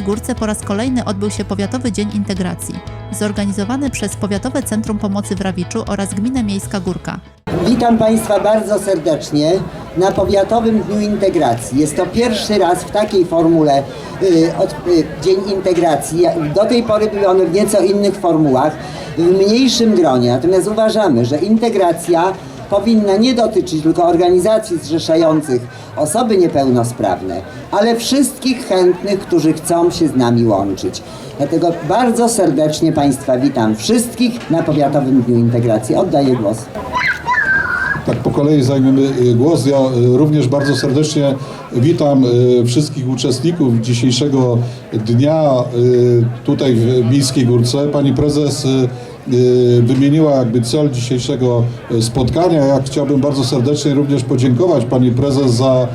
Miejskiej Górce po raz kolejny odbył się Powiatowy Dzień Integracji, zorganizowany przez Powiatowe Centrum Pomocy w Rawiczu oraz Gminę Miejska Górka. Witam Państwa bardzo serdecznie na Powiatowym Dniu Integracji. Jest to pierwszy raz w takiej formule y, od, y, Dzień Integracji. Do tej pory były one w nieco innych formułach, w mniejszym gronie. Natomiast uważamy, że integracja powinna nie dotyczyć tylko organizacji zrzeszających osoby niepełnosprawne, ale wszystkich chętnych, którzy chcą się z nami łączyć. Dlatego bardzo serdecznie Państwa witam wszystkich na Powiatowym Dniu Integracji. Oddaję głos. Tak po kolei zajmiemy y, głos. Ja y, również bardzo serdecznie witam y, wszystkich uczestników dzisiejszego dnia tutaj w Miejskiej Górce. Pani prezes wymieniła jakby cel dzisiejszego y, spotkania. Ja chciałbym bardzo serdecznie również podziękować pani prezes za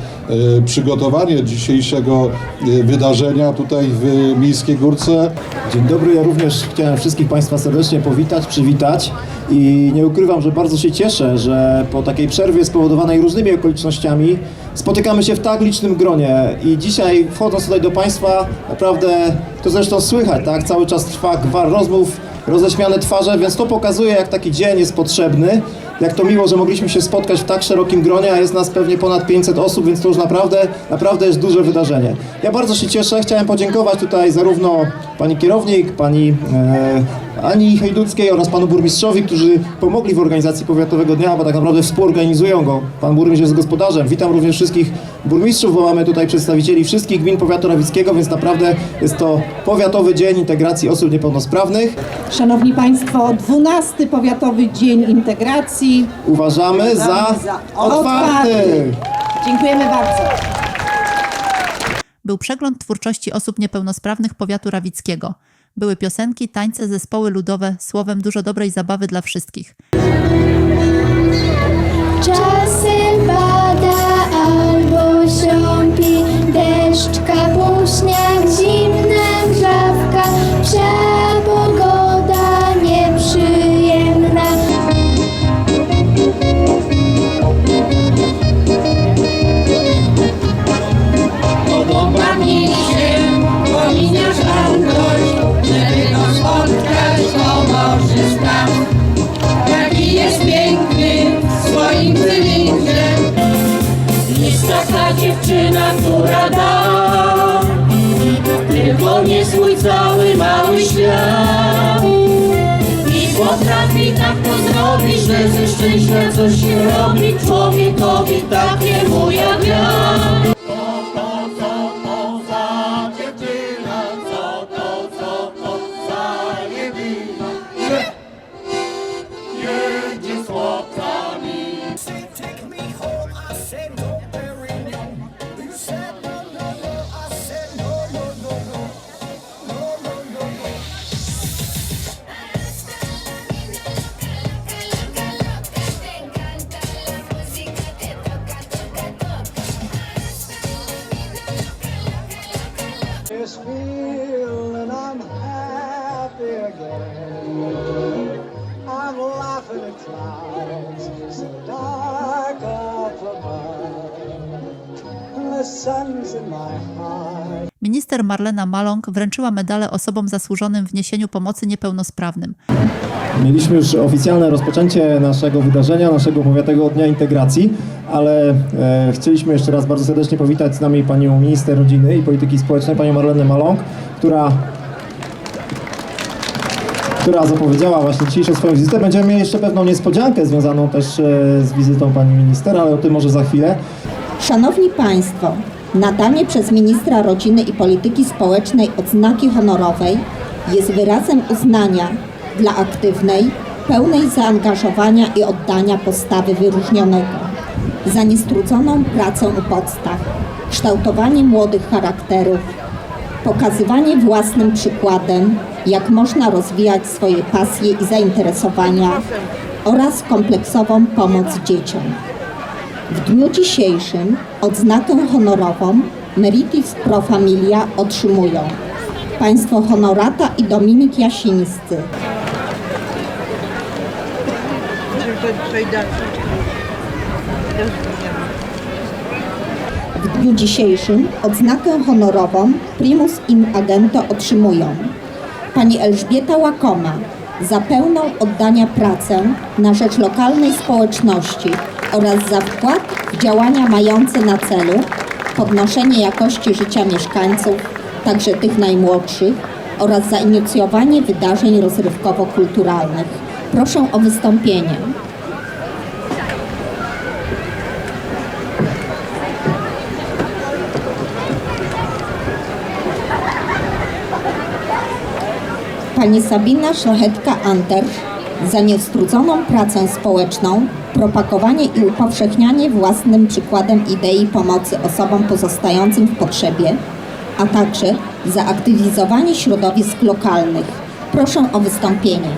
y, przygotowanie dzisiejszego y, wydarzenia tutaj w Miejskiej Górce. Dzień dobry, ja również chciałem wszystkich Państwa serdecznie powitać, przywitać i nie ukrywam, że bardzo się cieszę, że po takiej przerwie spowodowanej różnymi okolicznościami spotykamy się w tak licznym gronie i dzisiaj wchodząc tutaj do Państwa naprawdę to zresztą słychać, tak? Cały czas trwa gwar rozmów, roześmiane twarze, więc to pokazuje jak taki dzień jest potrzebny. Jak to miło, że mogliśmy się spotkać w tak szerokim gronie, a jest nas pewnie ponad 500 osób, więc to już naprawdę, naprawdę jest duże wydarzenie. Ja bardzo się cieszę, chciałem podziękować tutaj zarówno pani kierownik, pani e, Ani Hejduckiej oraz panu burmistrzowi, którzy pomogli w organizacji Powiatowego Dnia, bo tak naprawdę współorganizują go. Pan burmistrz jest gospodarzem. Witam również wszystkich burmistrzów, bo mamy tutaj przedstawicieli wszystkich gmin powiatu rawickiego, więc naprawdę jest to Powiatowy Dzień Integracji Osób Niepełnosprawnych. Szanowni Państwo, 12 Powiatowy Dzień Integracji. Uważamy za za otwarty. Dziękujemy bardzo. Był przegląd twórczości osób niepełnosprawnych powiatu rawickiego. Były piosenki, tańce, zespoły ludowe, słowem dużo dobrej zabawy dla wszystkich. Czasem pada albo siąpi deszcz, kapuśniak, która da, tylko nie swój cały mały świat. I potrafi tak to zrobić, że ze szczęścia coś się robi człowiekowi takiemu jak ja. This feeling I'm happy again. I'm laughing at clouds so dark up above. Minister Marlena Maląg wręczyła medale osobom zasłużonym w niesieniu pomocy niepełnosprawnym. Mieliśmy już oficjalne rozpoczęcie naszego wydarzenia, naszego Powiatowego Dnia Integracji, ale e, chcieliśmy jeszcze raz bardzo serdecznie powitać z nami panią minister rodziny i polityki społecznej, panią Marlenę Maląg, która która zapowiedziała właśnie dzisiejszą swoją wizytę. Będziemy mieli jeszcze pewną niespodziankę związaną też e, z wizytą pani minister, ale o tym może za chwilę. Szanowni Państwo, nadanie przez ministra rodziny i polityki społecznej odznaki honorowej jest wyrazem uznania dla aktywnej, pełnej zaangażowania i oddania postawy wyróżnionego, za niestrudzoną pracę u podstaw, kształtowanie młodych charakterów, pokazywanie własnym przykładem, jak można rozwijać swoje pasje i zainteresowania oraz kompleksową pomoc dzieciom. W dniu dzisiejszym odznakę honorową Meritis Pro Familia otrzymują Państwo Honorata i Dominik Jasińscy. W dniu dzisiejszym odznakę honorową Primus in Agento otrzymują Pani Elżbieta Łakoma za pełną oddania pracę na rzecz lokalnej społeczności oraz za wkład w działania mające na celu podnoszenie jakości życia mieszkańców, także tych najmłodszych, oraz za inicjowanie wydarzeń rozrywkowo-kulturalnych. Proszę o wystąpienie. Pani Sabina Szlachetka-Anter za niestrudzoną pracę społeczną, propagowanie i upowszechnianie własnym przykładem idei pomocy osobom pozostającym w potrzebie, a także za aktywizowanie środowisk lokalnych. Proszę o wystąpienie.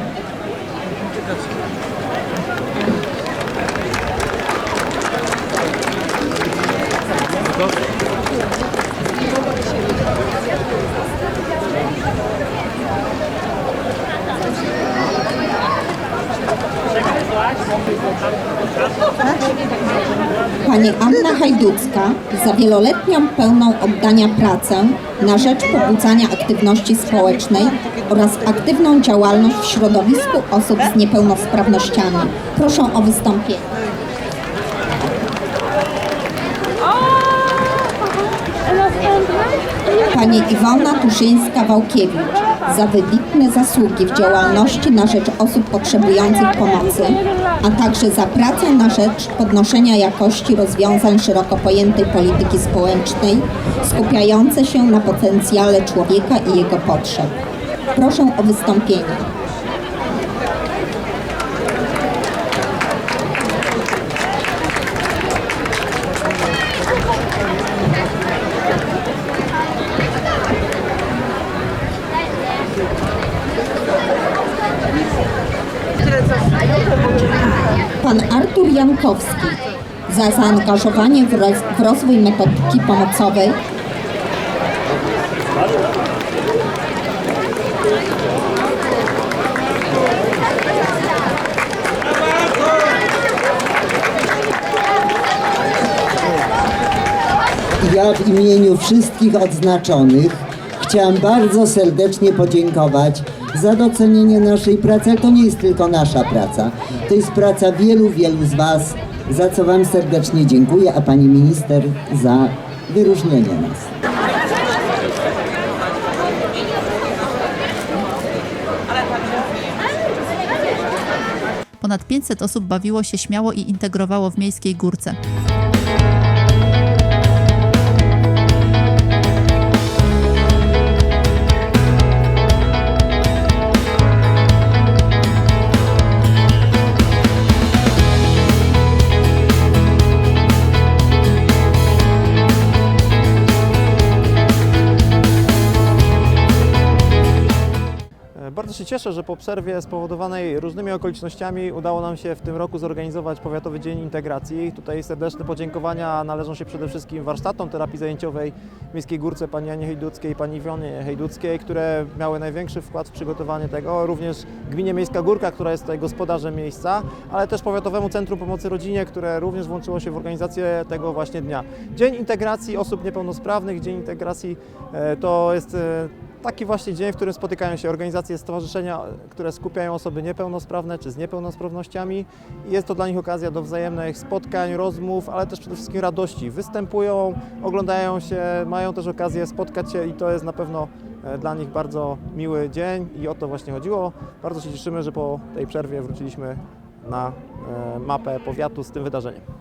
Pani Anna Hajducka za wieloletnią pełną oddania pracę na rzecz pobudzania aktywności społecznej oraz aktywną działalność w środowisku osób z niepełnosprawnościami. Proszę o wystąpienie. Pani Iwona Tuszyńska-Wałkiewicz za wybitne zasługi w działalności na rzecz osób potrzebujących pomocy, a także za pracę na rzecz podnoszenia jakości rozwiązań szeroko pojętej polityki społecznej, skupiające się na potencjale człowieka i jego potrzeb. Proszę o wystąpienie. Pan Artur Jankowski. Za zaangażowanie w, roz, w rozwój metodyki pomocowej. Ja w imieniu wszystkich odznaczonych chciałam bardzo serdecznie podziękować za docenienie naszej pracy, ale to nie jest tylko nasza praca. To jest praca wielu, wielu z Was, za co Wam serdecznie dziękuję, a Pani Minister za wyróżnienie nas. Ponad 500 osób bawiło się śmiało i integrowało w miejskiej górce. Cieszę, że po przerwie spowodowanej różnymi okolicznościami udało nam się w tym roku zorganizować Powiatowy Dzień Integracji. Tutaj serdeczne podziękowania należą się przede wszystkim warsztatom terapii zajęciowej w Miejskiej Górce pani Anie Hejduckiej i pani Iwonie Hejduckiej, które miały największy wkład w przygotowanie tego. Również Gminie Miejska Górka, która jest tutaj gospodarzem miejsca, ale też Powiatowemu Centrum Pomocy Rodzinie, które również włączyło się w organizację tego właśnie dnia. Dzień Integracji Osób Niepełnosprawnych, Dzień Integracji e, to jest e, Taki właśnie dzień, w którym spotykają się organizacje, stowarzyszenia, które skupiają osoby niepełnosprawne czy z niepełnosprawnościami. Jest to dla nich okazja do wzajemnych spotkań, rozmów, ale też przede wszystkim radości. Występują, oglądają się, mają też okazję spotkać się i to jest na pewno e, dla nich bardzo miły dzień i o to właśnie chodziło. Bardzo się cieszymy, że po tej przerwie wróciliśmy na e, mapę powiatu z tym wydarzeniem.